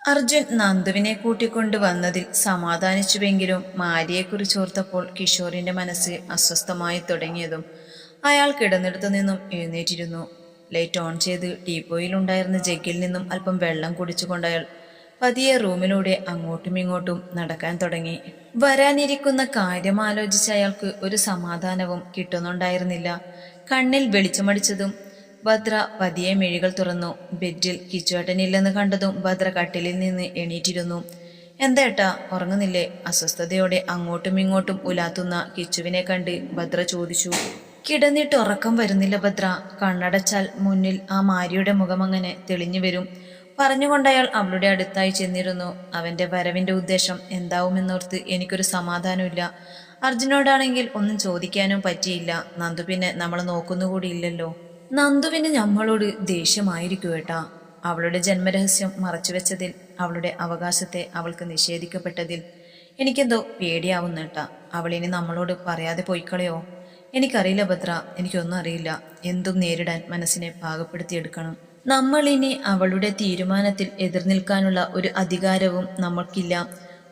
അർജുൻ നന്ദുവിനെ കൂട്ടിക്കൊണ്ടു വന്നതിൽ സമാധാനിച്ചുവെങ്കിലും മാരിയെക്കുറിച്ച് ഓർത്തപ്പോൾ കിഷോറിന്റെ മനസ്സ് അസ്വസ്ഥമായി തുടങ്ങിയതും അയാൾ കിടന്നിടത്തു നിന്നും എഴുന്നേറ്റിരുന്നു. ലൈറ്റ് ഓൺ ചെയ്ത് ടീപ്പോയിലുണ്ടായിരുന്ന ജഗ്ഗിൽ നിന്നും അല്പം വെള്ളം കുടിച്ചുകൊണ്ട് അയാൾ പതിയെ റൂമിലൂടെ അങ്ങോട്ടും ഇങ്ങോട്ടും നടക്കാൻ തുടങ്ങി. വരാനിരിക്കുന്ന കാര്യം ആലോചിച്ച് അയാൾക്ക് ഒരു സമാധാനവും കിട്ടുന്നുണ്ടായിരുന്നില്ല. കണ്ണിൽ വെളിച്ചമടിച്ചതും ഭദ്ര പതിയെ മിഴികൾ തുറന്നു. ബെഡിൽ കിച്ചുവേട്ടനില്ലെന്ന് കണ്ടതും ഭദ്ര കട്ടിലിൽ നിന്ന് എണീറ്റിരുന്നു. എന്തേട്ടാ ഉറങ്ങുന്നില്ലേ? അസ്വസ്ഥതയോടെ അങ്ങോട്ടും ഇങ്ങോട്ടും ഉലാത്തുന്ന കിച്ചുവിനെ കണ്ട് ഭദ്ര ചോദിച്ചു. കിടന്നിട്ട് ഉറക്കം വരുന്നില്ല ഭദ്ര. കണ്ണടച്ചാൽ മുന്നിൽ ആ മാരിയുടെ മുഖമങ്ങനെ തെളിഞ്ഞു വരും. പറഞ്ഞുകൊണ്ടയാൾ അവളുടെ അടുത്തായി ചെന്നിരുന്നു. അവന്റെ വരവിന്റെ ഉദ്ദേശം എന്താവുമെന്നോർത്ത് എനിക്കൊരു സമാധാനമില്ല. അർജുനോടാണെങ്കിൽ ഒന്നും ചോദിക്കാനും പറ്റിയില്ല. നന്ദു പിന്നെ നമ്മൾ നോക്കുന്നുകൂടിയില്ലല്ലോ നന്ദുവിന് നമ്മളോട് ദേഷ്യമായിരിക്കും കേട്ടാ അവളുടെ ജന്മരഹസ്യം മറച്ചുവെച്ചതിൽ അവളുടെ അവകാശത്തെ അവൾക്ക് നിഷേധിക്കപ്പെട്ടതിൽ എനിക്കെന്തോ പേടിയാവുന്നേട്ടാ അവളിനി നമ്മളോട് പറയാതെ പോയിക്കളയോ? എനിക്കറിയില്ല ഭദ്ര എനിക്കൊന്നും അറിയില്ല. എന്തും നേരിടാൻ മനസ്സിനെ പാകപ്പെടുത്തിയെടുക്കണം. നമ്മൾ ഇനി അവളുടെ തീരുമാനത്തിൽ എതിർനിൽക്കാനുള്ള ഒരു അധികാരവും നമ്മൾക്കില്ല.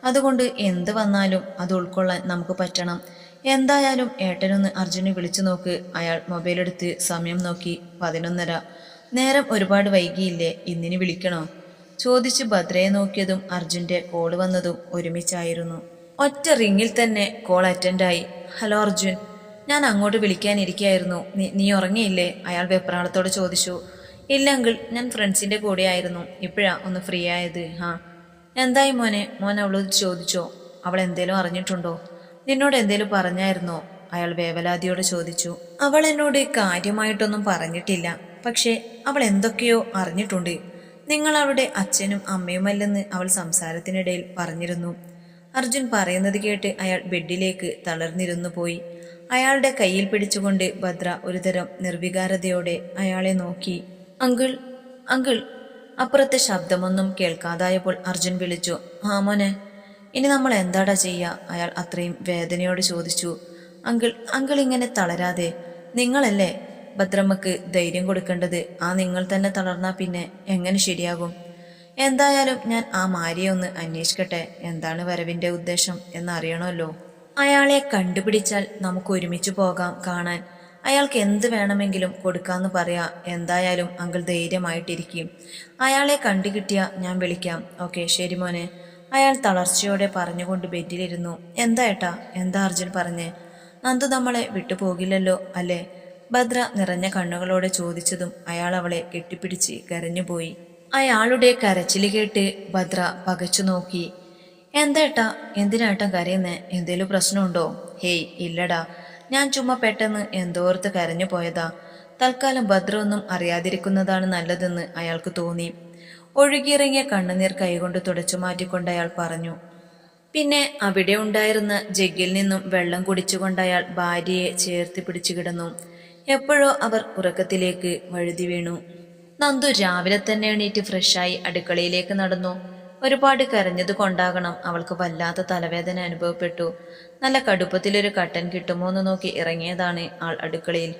അതുകൊണ്ട് എന്ത് വന്നാലും അത് ഉൾക്കൊള്ളാൻ നമുക്ക് പറ്റണം. എന്തായാലും ഏട്ടനൊന്ന് അർജുനെ വിളിച്ചു നോക്ക്. അയാൾ മൊബൈലെടുത്ത് സമയം നോക്കി. പതിനൊന്നര. നേരം ഒരുപാട് വൈകിയില്ലേ ഇന്നിനി വിളിക്കണോ? ചോദിച്ച് ഭദ്രയെ നോക്കിയതും അർജുന്റെ കോൾ വന്നതും ഒരുമിച്ചായിരുന്നു. ഒറ്റ റിങ്ങിൽ തന്നെ കോൾ അറ്റൻഡായി ഹലോ അർജുൻ. ഞാൻ അങ്ങോട്ട് വിളിക്കാനിരിക്കായിരുന്നു നീ നീ ഉറങ്ങിയില്ലേ? അയാൾ വെപ്രാളത്തോട് ചോദിച്ചു. ഇല്ലെങ്കിൽ ഞാൻ ഫ്രണ്ട്സിന്റെ കൂടെ ആയിരുന്നു ഇപ്പോഴാ ഒന്ന് ഫ്രീ ആയത്. ആ എന്തായി മോനെ? മോൻ അവളോട് ചോദിച്ചോ. അവൾ എന്തേലും അറിഞ്ഞിട്ടുണ്ടോ? നിന്നോട് എന്തേലും പറഞ്ഞായിരുന്നോ? അയാൾ വേവലാതിയോട് ചോദിച്ചു. അവൾ എന്നോട് കാര്യമായിട്ടൊന്നും പറഞ്ഞിട്ടില്ല. പക്ഷേ അവൾ എന്തൊക്കെയോ അറിഞ്ഞിട്ടുണ്ട്. നിങ്ങൾ അവളുടെ അച്ഛനും അമ്മയുമല്ലെന്ന് അവൾ സംസാരത്തിനിടയിൽ പറഞ്ഞിരുന്നു. അർജുൻ പറയുന്നത് കേട്ട് അയാൾ ബെഡിലേക്ക് തളർന്നിരുന്നു പോയി. അയാളുടെ കയ്യിൽ പിടിച്ചുകൊണ്ട് ഭദ്ര ഒരുതരം നിർവികാരതയോടെ അയാളെ നോക്കി. അങ്കിൾ അങ്കിൾ അപ്പുറത്തെ ശബ്ദമൊന്നും കേൾക്കാതായപ്പോൾ അർജുൻ വിളിച്ചു. ആ മോനെ ഇനി നമ്മൾ എന്താടാ ചെയ്യുക അയാൾ അത്രയും വേദനയോട് ചോദിച്ചു. അങ്കിൾ അങ്കിൾ ഇങ്ങനെ തളരാതെ നിങ്ങളല്ലേ ഭദ്രമ്മക്ക് ധൈര്യം കൊടുക്കേണ്ടത്? ആ നിങ്ങൾ തന്നെ തളർന്നാ പിന്നെ എങ്ങനെ ശരിയാകും? എന്തായാലും ഞാൻ ആ മാരിയെ ഒന്ന് അന്വേഷിക്കട്ടെ. എന്താണ് വരവിന്റെ ഉദ്ദേശം എന്നറിയണമല്ലോ അയാളെ കണ്ടുപിടിച്ചാൽ നമുക്ക് ഒരുമിച്ച് പോകാം കാണാൻ. അയാൾക്ക് എന്ത് വേണമെങ്കിലും കൊടുക്കാന്ന് പറയാ. എന്തായാലും അങ്കിൾ ധൈര്യമായിട്ടിരിക്കും. അയാളെ കണ്ടുകിട്ടിയാൽ ഞാൻ വിളിക്കാം. ഓക്കെ ശരി മോനെ. അയാൾ തളർച്ചയോടെ പറഞ്ഞുകൊണ്ട് ബെറ്റിലിരുന്നു. എന്താ ഏട്ടാ? എന്താ അർജുൻ പറഞ്ഞേ? നന്ദു നമ്മളെ വിട്ടുപോകില്ലല്ലോ അല്ലേ? ഭദ്ര നിറഞ്ഞ കണ്ണുകളോടെ ചോദിച്ചതും അയാൾ അവളെ കെട്ടിപ്പിടിച്ച് കരഞ്ഞുപോയി. അയാളുടെ കരച്ചിൽ കേട്ട് ഭദ്ര പകച്ചു നോക്കി. എന്താട്ടാ എന്തിനാട്ടാ കരയുന്നേ? എന്തേലും പ്രശ്നമുണ്ടോ? ഹേയ് ഇല്ലടാ. ഞാൻ ചുമ്മാ പെട്ടെന്ന് എന്തോർത്ത് കരഞ്ഞു പോയതാ തൽക്കാലം ഭദ്ര ഒന്നും അറിയാതിരിക്കുന്നതാണ് നല്ലതെന്ന് അയാൾക്ക് തോന്നി. ഒഴുകിയിറങ്ങിയ കണ്ണുനീർ കൈകൊണ്ട് തുടച്ചു മാറ്റിക്കൊണ്ട് അയാൾ പറഞ്ഞു പിന്നെ അവിടെ ഉണ്ടായിരുന്ന ജഗ്ഗിൽ നിന്നും വെള്ളം കുടിച്ചുകൊണ്ട് അയാൾ ഭാര്യയെ ചേർത്തി പിടിച്ചു കിടന്നു. എപ്പോഴോ അവർ ഉറക്കത്തിലേക്ക് വഴുതി വീണു. നന്ദു രാവിലെ തന്നെ എണീറ്റ് ഫ്രഷായി അടുക്കളയിലേക്ക് നടന്നു. ഒരുപാട് കരഞ്ഞത് കൊണ്ടാകണം അവൾക്ക് വല്ലാത്ത തലവേദന അനുഭവപ്പെട്ടു. നല്ല കടുപ്പത്തിലൊരു കട്ടൻ കിട്ടുമോ എന്ന് നോക്കി ഇറങ്ങിയതാണ് ആൾ അടുക്കളയിൽ.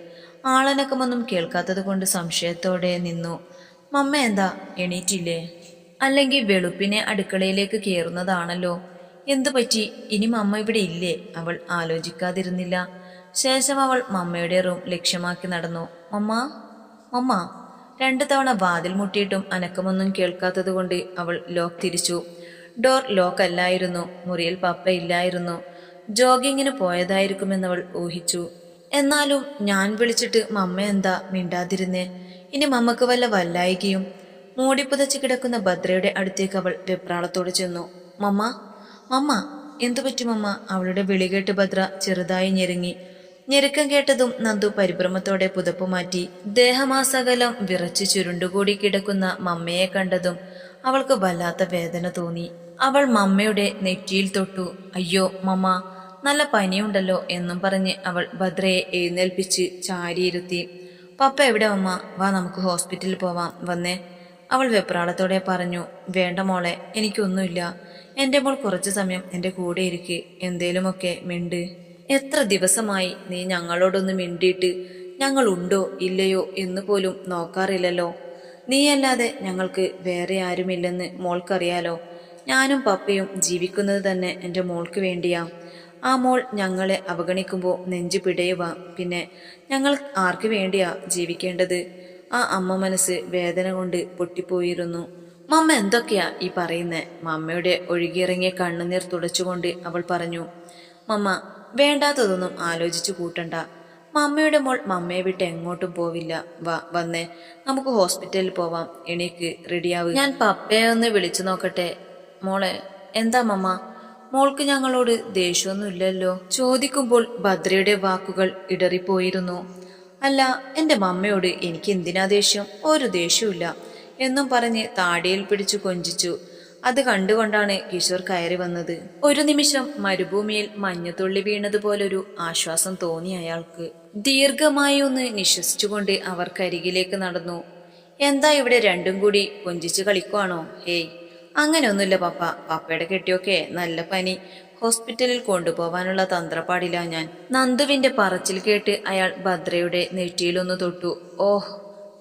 ആളനക്കമൊന്നും കേൾക്കാത്തത് കൊണ്ട് സംശയത്തോടെ നിന്നു. മമ്മ എന്താ എണീറ്റില്ലേ? അല്ലെങ്കിൽ വെളുപ്പിനെ അടുക്കളയിലേക്ക് കയറുന്നതാണല്ലോ എന്തു പറ്റി? ഇനി മമ്മ ഇവിടെ ഇല്ലേ? അവൾ ആലോചിക്കാതിരുന്നില്ല. ശേഷം അവൾ മമ്മയുടെ റൂം ലക്ഷ്യമാക്കി നടന്നു. മമ്മ? മമ്മ? രണ്ടു തവണ വാതിൽ മുട്ടിയിട്ടും അനക്കമൊന്നും കേൾക്കാത്തതുകൊണ്ട് അവൾ ലോക്ക് തിരിച്ചു. ഡോർ ലോക്ക് അല്ലായിരുന്നു. മുറിയിൽ പപ്പ ഇല്ലായിരുന്നു. ജോഗിങ്ങിന് പോയതായിരിക്കുമെന്നവൾ ഊഹിച്ചു. എന്നാലും ഞാൻ വിളിച്ചിട്ട് മമ്മ എന്താ മിണ്ടാതിരുന്നേ? ഇനി മമ്മക്ക് വല്ല വല്ലായികയും മൂടിപ്പുതച്ച് കിടക്കുന്ന ഭദ്രയുടെ അടുത്തേക്ക് അവൾ വെപ്രാളത്തോടെ ചെന്നു. മമ്മ മമ്മ എന്തു പറ്റി മമ്മ? അവളുടെ വിളികേട്ട് ഭദ്ര ചെറുതായി ഞെരുങ്ങി. ഞെരുക്കം കേട്ടതും നന്ദു പരിഭ്രമത്തോടെ പുതപ്പ് മാറ്റി. ദേഹമാസകലം വിറച്ചു ചുരുണ്ടുകൂടി കിടക്കുന്ന മമ്മയെ കണ്ടതും അവൾക്ക് വല്ലാത്ത വേദന തോന്നി. അവൾ മമ്മയുടെ നെറ്റിയിൽ തൊട്ടു. അയ്യോ മമ്മ നല്ല പനിയുണ്ടല്ലോ എന്നും പറഞ്ഞ് അവൾ ഭദ്രയെ എഴുന്നേൽപ്പിച്ച് ചാരിയിരുത്തി. പപ്പ എവിടെ ഉമ്മ വാ നമുക്ക് ഹോസ്പിറ്റലിൽ പോവാം. വന്നേ. അവൾ വെപ്രാളത്തോടെ പറഞ്ഞു വേണ്ട മോളെ എനിക്കൊന്നുമില്ല. എന്റെ മോൾ കുറച്ചു സമയം എന്റെ കൂടെ ഇരിക്ക്. എന്തേലുമൊക്കെ മിണ്ട്. എത്ര ദിവസമായി നീ ഞങ്ങളോടൊന്ന് മിണ്ടിയിട്ട് ഞങ്ങൾ ഉണ്ടോ ഇല്ലയോ എന്ന് പോലും നോക്കാറില്ലല്ലോ. നീയല്ലാതെ ഞങ്ങൾക്ക് വേറെ ആരുമില്ലെന്ന് മോൾക്കറിയാലോ. ഞാനും പപ്പയും ജീവിക്കുന്നത് തന്നെ എന്റെ മോൾക്ക് വേണ്ടിയാ. ആ മോൾ ഞങ്ങളെ അവഗണിക്കുമ്പോൾ നെഞ്ചു പിടയുക പിന്നെ ഞങ്ങൾ ആർക്ക് വേണ്ടിയാ ജീവിക്കേണ്ടത്? ആ അമ്മ മനസ്സ് വേദന കൊണ്ട് പൊട്ടിപ്പോയിരുന്നു. മമ്മ എന്തൊക്കെയാ ഈ പറയുന്നേ? മമ്മയുടെ ഒഴുകിയിറങ്ങിയ കണ്ണുനീർ തുടച്ചുകൊണ്ട് അവൾ പറഞ്ഞു. മമ്മ വേണ്ടാത്തതൊന്നും ആലോചിച്ചു കൂട്ടണ്ട. മമ്മയുടെ മോൾ മമ്മയെ വിട്ട് എങ്ങോട്ടും പോവില്ല. വാ വന്നേ. നമുക്ക് ഹോസ്പിറ്റലിൽ പോവാം. എണീക്ക് റെഡിയാവും. ഞാൻ പപ്പയെ ഒന്ന് വിളിച്ചു നോക്കട്ടെ. മോളെ എന്താ മമ്മ? മോൾക്ക് ഞങ്ങളോട് ദേഷ്യമൊന്നുമില്ലല്ലോ. ചോദിക്കുമ്പോൾ ഭദ്രയുടെ വാക്കുകൾ ഇടറിപ്പോയിരുന്നു. അല്ല എന്റെ മമ്മയോട് എനിക്ക് എന്തിനാ ദേഷ്യം? ഒരു ദേഷ്യമില്ല എന്നും പറഞ്ഞ് താടിയിൽ പിടിച്ചു കൊഞ്ചിച്ചു. അത് കണ്ടുകൊണ്ടാണ് കിഷോർ കയറി വന്നത്. ഒരു നിമിഷം മരുഭൂമിയിൽ മഞ്ഞത്തുള്ളി വീണതുപോലൊരു ആശ്വാസം തോന്നി അയാൾക്ക്. ദീർഘമായി ഒന്ന് നിശ്വസിച്ചുകൊണ്ട് അവർ കരികിലേക്ക് നടന്നു. എന്താ ഇവിടെ രണ്ടും കൂടി കൊഞ്ചിച്ച് കളിക്കുവാണോ? ഹേയ് അങ്ങനെയൊന്നുമില്ല പപ്പ. പപ്പയുടെ കെട്ടിയൊക്കെ നല്ല പനി. ഹോസ്പിറ്റലിൽ കൊണ്ടുപോവാനുള്ള തന്ത്രപ്പാടില്ല ഞാൻ. നന്ദുവിന്റെ പറച്ചിൽ കേട്ട് അയാൾ ഭദ്രയുടെ നെറ്റിയിലൊന്ന് തൊട്ടു. ഓഹ്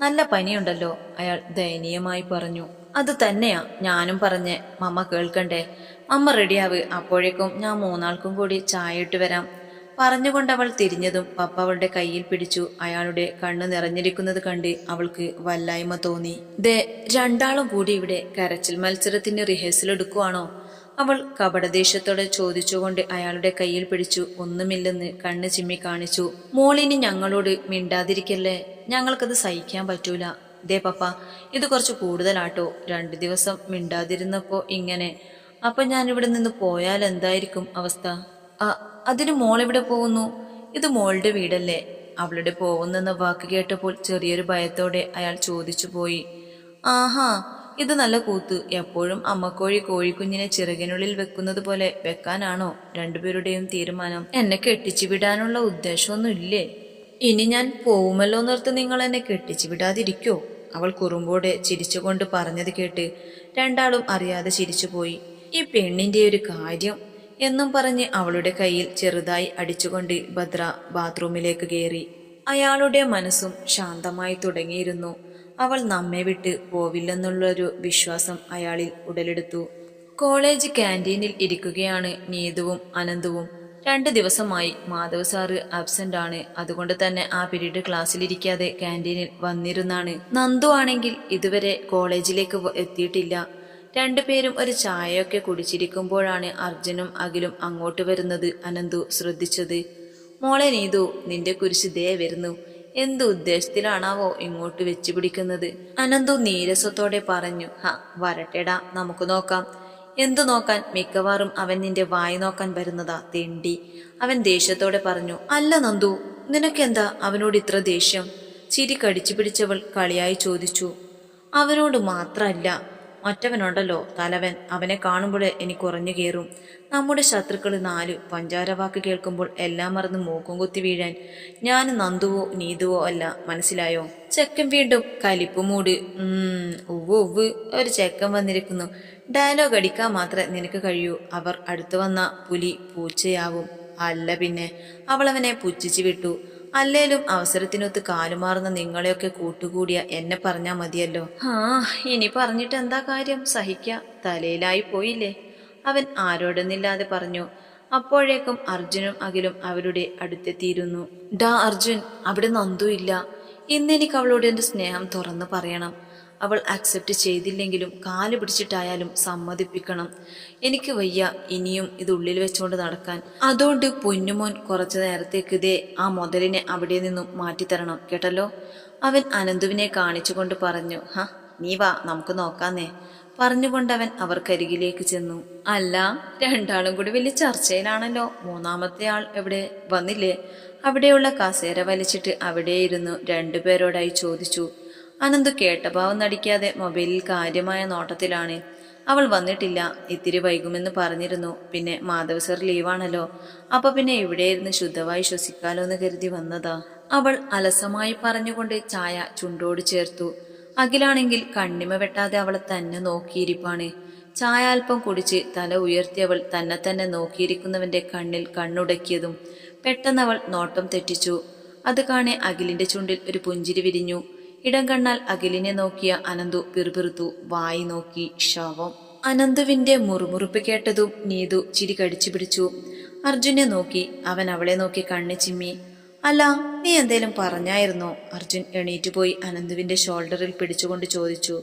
നല്ല പനിയുണ്ടല്ലോ അയാൾ ദയനീയമായി പറഞ്ഞു. അത് തന്നെയാ ഞാനും പറഞ്ഞ്. മമ്മ കേൾക്കണ്ടേ? അമ്മ റെഡിയാവ്. അപ്പോഴേക്കും ഞാൻ മൂന്നാൾക്കും കൂടി ചായ ഇട്ട് വരാം. പറഞ്ഞുകൊണ്ട് അവൾ തിരിഞ്ഞതും പപ്പ അവളുടെ കയ്യിൽ പിടിച്ചു അയാളുടെ കണ്ണ് നിറഞ്ഞിരിക്കുന്നത് കണ്ട് അവൾക്ക് വല്ലായ്മ തോന്നി. ദേ രണ്ടാളും കൂടി ഇവിടെ കരച്ചിൽ മത്സരത്തിന്റെ റിഹേഴ്സൽ എടുക്കുവാണോ? അവൾ കപടദേശത്തോടെ ചോദിച്ചുകൊണ്ട് അയാളുടെ കയ്യിൽ പിടിച്ചു ഒന്നുമില്ലെന്ന് കണ്ണ് ചിമ്മി കാണിച്ചു. മോളിനി ഞങ്ങളോട് മിണ്ടാതിരിക്കല്ലേ? ഞങ്ങൾക്കത് സഹിക്കാൻ പറ്റൂല. ദേ പപ്പ ഇത് കുറച്ച് കൂടുതലാട്ടോ. രണ്ടു ദിവസം മിണ്ടാതിരുന്നപ്പോ ഇങ്ങനെ. അപ്പൊ ഞാൻ നിന്ന് പോയാൽ എന്തായിരിക്കും അവസ്ഥ? ആ അതിന് മോൾ എവിടെ പോകുന്നു? ഇത് മോളുടെ വീടല്ലേ. അവളുടെ പോകുന്നെന്ന വാക്ക് കേട്ടപ്പോൾ ചെറിയൊരു ഭയത്തോടെ അയാൾ ചോദിച്ചു പോയി. ആഹാ ഇത് നല്ല കൂത്ത്. എപ്പോഴും അമ്മക്കോഴി കോഴിക്കുഞ്ഞിനെ ചിറകിനുള്ളിൽ വെക്കുന്നത് പോലെ വെക്കാനാണോ രണ്ടുപേരുടെയും തീരുമാനം? എന്നെ കെട്ടിച്ചു വിടാനുള്ള ഉദ്ദേശമൊന്നും ഇല്ലേ? ഇനി ഞാൻ പോവുമല്ലോ നിർത്ത് നിങ്ങൾ എന്നെ കെട്ടിച്ചു വിടാതിരിക്കോ? അവൾ കുറുമ്പോടെ ചിരിച്ചുകൊണ്ട് പറഞ്ഞത് കേട്ട് രണ്ടാളും അറിയാതെ ചിരിച്ചുപോയി. ഈ പെണ്ണിന്റെ ഒരു കാര്യം എന്നും പറഞ്ഞ് അവളുടെ കയ്യിൽ ചെറുതായി അടിച്ചുകൊണ്ട് ഭദ്ര ബാത്റൂമിലേക്ക് കയറി. അയാളുടെ മനസ്സും ശാന്തമായി തുടങ്ങിയിരുന്നു. അവൾ നമ്മെ വിട്ട് പോവില്ലെന്നുള്ളൊരു വിശ്വാസം അയാളിൽ ഉടലെടുത്തു. കോളേജ് ക്യാന്റീനിൽ ഇരിക്കുകയാണ് നീതുവും അനന്തവും. രണ്ട് ദിവസമായി മാധവ് സാറ് ആബ്സെന്റ് ആണ് അതുകൊണ്ട് തന്നെ ആ പീരീഡ് ക്ലാസ്സിലിരിക്കാതെ ക്യാന്റീനിൽ വന്നിരുന്നാണ്. നന്ദു ആണെങ്കിൽ ഇതുവരെ കോളേജിലേക്ക് എത്തിയിട്ടില്ല. രണ്ടുപേരും ഒരു ചായയൊക്കെ കുടിച്ചിരിക്കുമ്പോഴാണ് അർജുനും അഖിലും അങ്ങോട്ട് വരുന്നത് അനന്തു ശ്രദ്ധിച്ചത്. മോളെ നീതു നിന്റെ കുരിശ് ദേ വരുന്നു. എന്ത് ഉദ്ദേശത്തിലാണാവോ ഇങ്ങോട്ട് വെച്ചു പിടിക്കുന്നത്? അനന്തു നീരസത്തോടെ പറഞ്ഞു. ഹ വരട്ടെടാ നമുക്ക് നോക്കാം. എന്തു നോക്കാൻ? മിക്കവാറും അവൻ നിന്റെ വായി നോക്കാൻ വരുന്നതാ തെണ്ടി. അവൻ ദേഷ്യത്തോടെ പറഞ്ഞു. അല്ല നന്ദു നിനക്കെന്താ അവനോട് ഇത്ര ദേഷ്യം? ചിരി കടിച്ചു പിടിച്ചവൾ കളിയായി ചോദിച്ചു. അവനോട് മാത്രല്ല മറ്റവനുണ്ടല്ലോ തലവൻ അവനെ കാണുമ്പോൾ എനിക്ക് ഉറഞ്ഞു കയറും. നമ്മുടെ ശത്രുക്കൾ നാല് പഞ്ചാരവാക്ക് കേൾക്കുമ്പോൾ എല്ലാം മറന്ന് മൂക്കും കുത്തി വീഴാൻ. ഞാൻ നന്ദുവോ നീതുവോ അല്ല മനസ്സിലായോ? ചെക്കൻ വീണ്ടും കലിപ്പ് മൂട്. ഉവ് ഉവ്വ് ഒരു ചെക്കൻ വന്നിരിക്കുന്നു. ഡയലോഗ് അടിക്കാൻ മാത്രമേ നിനക്ക് കഴിയൂ. അവർ അടുത്തു വന്ന പുലി പൂച്ചയാവും. അല്ല പിന്നെ അവളവനെ പുച്ഛിച്ചു വിട്ടു. അല്ലേലും അവസരത്തിനൊത്ത് കാലുമാറുന്ന നിങ്ങളെയൊക്കെ കൂട്ടുകൂടിയ എന്നെ പറഞ്ഞാ മതിയല്ലോ. ആ ഇനി പറഞ്ഞിട്ട് എന്താ കാര്യം? സഹിക്ക. തലയിലായി പോയില്ലേ? അവൻ ആരോടെന്നില്ലാതെ പറഞ്ഞു. അപ്പോഴേക്കും അർജുനും അഖിലും അവരുടെ അടുത്തെത്തിയിരുന്നു. ഡാ അർജുൻ അവിടെ നന്ദു ഇല്ല. ഇന്നെനിക്ക് അവളോട് എന്റെ സ്നേഹം തുറന്നു പറയണം. അവൾ അക്സെപ്റ്റ് ചെയ്തില്ലെങ്കിലും കാൽ പിടിച്ചിട്ടായാലും സമ്മതിപ്പിക്കണം. എനിക്ക് വയ്യ ഇനിയും ഇത് ഉള്ളിൽ വെച്ചുകൊണ്ട് നടക്കാൻ. അതുകൊണ്ട് പൊന്നുമോൻ കുറച്ചു നേരത്തേക്ക് ഇതേ ആ മുതലിനെ അവിടെ നിന്നും മാറ്റിത്തരണം കേട്ടല്ലോ? അവൻ അനന്തുവിനെ കാണിച്ചുകൊണ്ട് പറഞ്ഞു ഹ നീ വാ നമുക്ക് നോക്കാന്നേ. പറഞ്ഞുകൊണ്ടവൻ അവർക്കരികിലേക്ക് ചെന്നു. അല്ല രണ്ടാളും കൂടി വലിയ ചർച്ചയിലാണല്ലോ. മൂന്നാമത്തെ ആൾ എവിടെ? വന്നില്ലേ? അവിടെയുള്ള കസേര വലിച്ചിട്ട് അവിടെയിരുന്നു രണ്ടുപേരോടായി ചോദിച്ചു. അനന്ത് കേട്ട ഭാവം നടിക്കാതെ മൊബൈലിൽ കാര്യമായ നോട്ടത്തിലാണ്. അവൾ വന്നിട്ടില്ല. ഇത്തിരി വൈകുമെന്ന് പറഞ്ഞിരുന്നു. പിന്നെ മാധവ് സർ ലീവാണല്ലോ. അപ്പൊ പിന്നെ ഇവിടെയിരുന്ന് ശുദ്ധമായി ശ്വസിക്കാലോ എന്ന് കരുതി വന്നതാ. അവൾ അലസമായി പറഞ്ഞുകൊണ്ട് ചായ ചുണ്ടോട് ചേർത്തു. അഖിലാണെങ്കിൽ കണ്ണിമ വെട്ടാതെ അവളെ തന്നെ നോക്കിയിരിപ്പാണ്. ചായ അല്പം കുടിച്ച് തല ഉയർത്തിയവൾ തന്നെ തന്നെ നോക്കിയിരിക്കുന്നവന്റെ കണ്ണിൽ കണ്ണുടക്കിയതും പെട്ടെന്ന് അവൾ നോട്ടം തെറ്റിച്ചു. അത് കാണെ അഖിലിന്റെ ചുണ്ടിൽ ഒരു പുഞ്ചിരി വിരിഞ്ഞു. ഇടം കണ്ണാൽ അഖിലിനെ നോക്കിയ അനന്തു പിറുപിറുത്തു വായി നോക്കി ശവം. അനന്തുവിന്റെ മുറുമുറുപ്പ് കേട്ടതും നീതു ചിരി കടിച്ചു പിടിച്ചു. അർജുനെ നോക്കി അവൻ അവളെ നോക്കി കണ്ണ് ചിമ്മി. അല്ല നീ എന്തേലും പറഞ്ഞായിരുന്നോ? അർജുൻ എണീറ്റ് പോയി അനന്തുവിന്റെ ഷോൾഡറിൽ പിടിച്ചുകൊണ്ട് ചോദിച്ചു.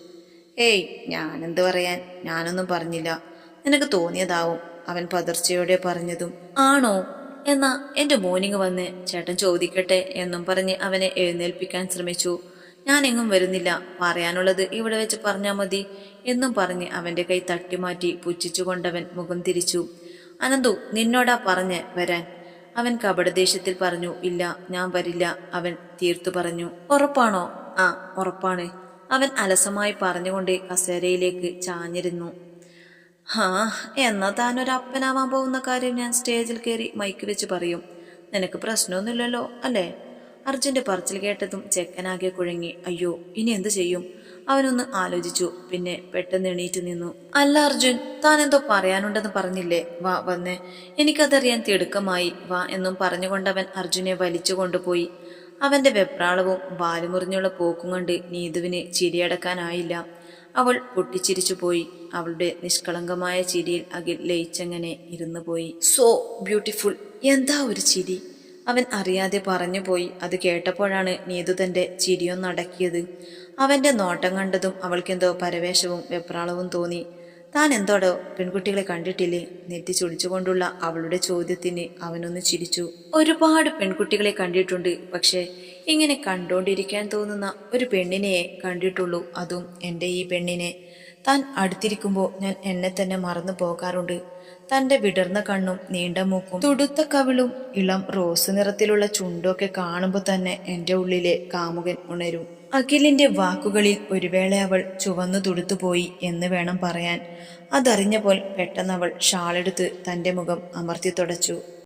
ഏയ് ഞാൻ ഞാനെന്ത് പറയാൻ? ഞാനൊന്നും പറഞ്ഞില്ല. നിനക്ക് തോന്നിയതാവും അവൻ പതർച്ചയോടെ പറഞ്ഞതും. ആണോ? എന്നാ എന്റെ മോർണിംഗ് വന്ന് ചേട്ടൻ ചോദിക്കട്ടെ എന്നും പറഞ്ഞ് അവനെ എഴുന്നേൽപ്പിക്കാൻ ശ്രമിച്ചു. ഞാൻ എങ്ങും വരുന്നില്ല. പറയാനുള്ളത് ഇവിടെ വെച്ച് പറഞ്ഞാൽ മതി. എന്നും പറഞ്ഞ് അവന്റെ കൈ തട്ടിമാറ്റി പുച്ഛിച്ചുകൊണ്ടവൻ മുഖം തിരിച്ചു. അനന്തു നിന്നോടാ പറഞ്ഞ് വരാൻ. അവൻ കപടദേശത്തിൽ പറഞ്ഞു ഇല്ല ഞാൻ വരില്ല. അവൻ തീർത്തു പറഞ്ഞു. ഉറപ്പാണോ? ആ ഉറപ്പാണ്. അവൻ അലസമായി പറഞ്ഞുകൊണ്ട് കസേരയിലേക്ക് ചാഞ്ഞിരുന്നു. ഹാ എന്നാ താനൊരപ്പനാവാൻ പോകുന്ന കാര്യം ഞാൻ സ്റ്റേജിൽ കയറി മൈക്ക് വെച്ച് പറയും. നിനക്ക് പ്രശ്നമൊന്നുമില്ലല്ലോ അല്ലേ? അർജുന്റെ പറച്ചിൽ കേട്ടതും ചെക്കനാകെ കുഴങ്ങി. അയ്യോ ഇനി എന്തു ചെയ്യും? അവനൊന്ന് ആലോചിച്ചു. പിന്നെ പെട്ടെന്ന് എണീറ്റ് നിന്നു. അല്ല അർജുൻ താൻ എന്തോ പറയാനുണ്ടെന്ന് പറഞ്ഞില്ലേ? വാ വന്നേ. എനിക്കതറിയാൻ തിടുക്കമായി. വാ എന്നും പറഞ്ഞുകൊണ്ടവൻ അർജുനെ വലിച്ചു കൊണ്ടുപോയി. അവന്റെ വെപ്രാളവും വാലുമുറിഞ്ഞുള്ള പോക്കും കണ്ട് നീതുവിന് ചിരിയടക്കാനായില്ല. അവൾ പൊട്ടിച്ചിരിച്ചു പോയി. അവളുടെ നിഷ്കളങ്കമായ ചിരിയിൽ അഖിൽ ലയിച്ചങ്ങനെ ഇരുന്നു പോയി. So beautiful. എന്താ ഒരു ചിരി? അവൻ അറിയാതെ പറഞ്ഞു പോയി. അത് കേട്ടപ്പോഴാണ് നീതു തന്റെ ചിരിയൊന്നടക്കിയത് അവന്റെ നോട്ടം കണ്ടതും അവൾക്കെന്തോ പരവേശവും വെപ്രാളവും തോന്നി. താൻ എന്തോടോ പെൺകുട്ടികളെ കണ്ടിട്ടില്ലേ? നെറ്റി ചുളിച്ചുകൊണ്ടുള്ള അവളുടെ ചോദ്യത്തിന് അവനൊന്ന് ചിരിച്ചു. ഒരുപാട് പെൺകുട്ടികളെ കണ്ടിട്ടുണ്ട്. പക്ഷേ ഇങ്ങനെ കണ്ടോണ്ടിരിക്കാൻ തോന്നുന്ന ഒരു പെണ്ണിനെയെ കണ്ടിട്ടുള്ളൂ. അതും എന്റെ ഈ പെണ്ണിനെ. താൻ അടുത്തിരിക്കുമ്പോൾ ഞാൻ എന്നെ തന്നെ മറന്നു പോകാറുണ്ട്. തന്റെ വിടർന്ന കണ്ണും നീണ്ട മൂക്കും തുടുത്ത കവിളും ഇളം റോസ് നിറത്തിലുള്ള ചുണ്ടൊക്കെ കാണുമ്പോൾ തന്നെ എന്റെ ഉള്ളിലെ കാമുകൻ ഉണരും. അഖിലിന്റെ വാക്കുകളിൽ ഒരു വേള അവൾ ചുവന്നു തുടുത്തുപോയി എന്ന് വേണം പറയാൻ. അതറിഞ്ഞപ്പോൾ പെട്ടെന്ന് അവൾ ഷാളെടുത്ത് തന്റെ മുഖം അമർത്തി തുടച്ചു.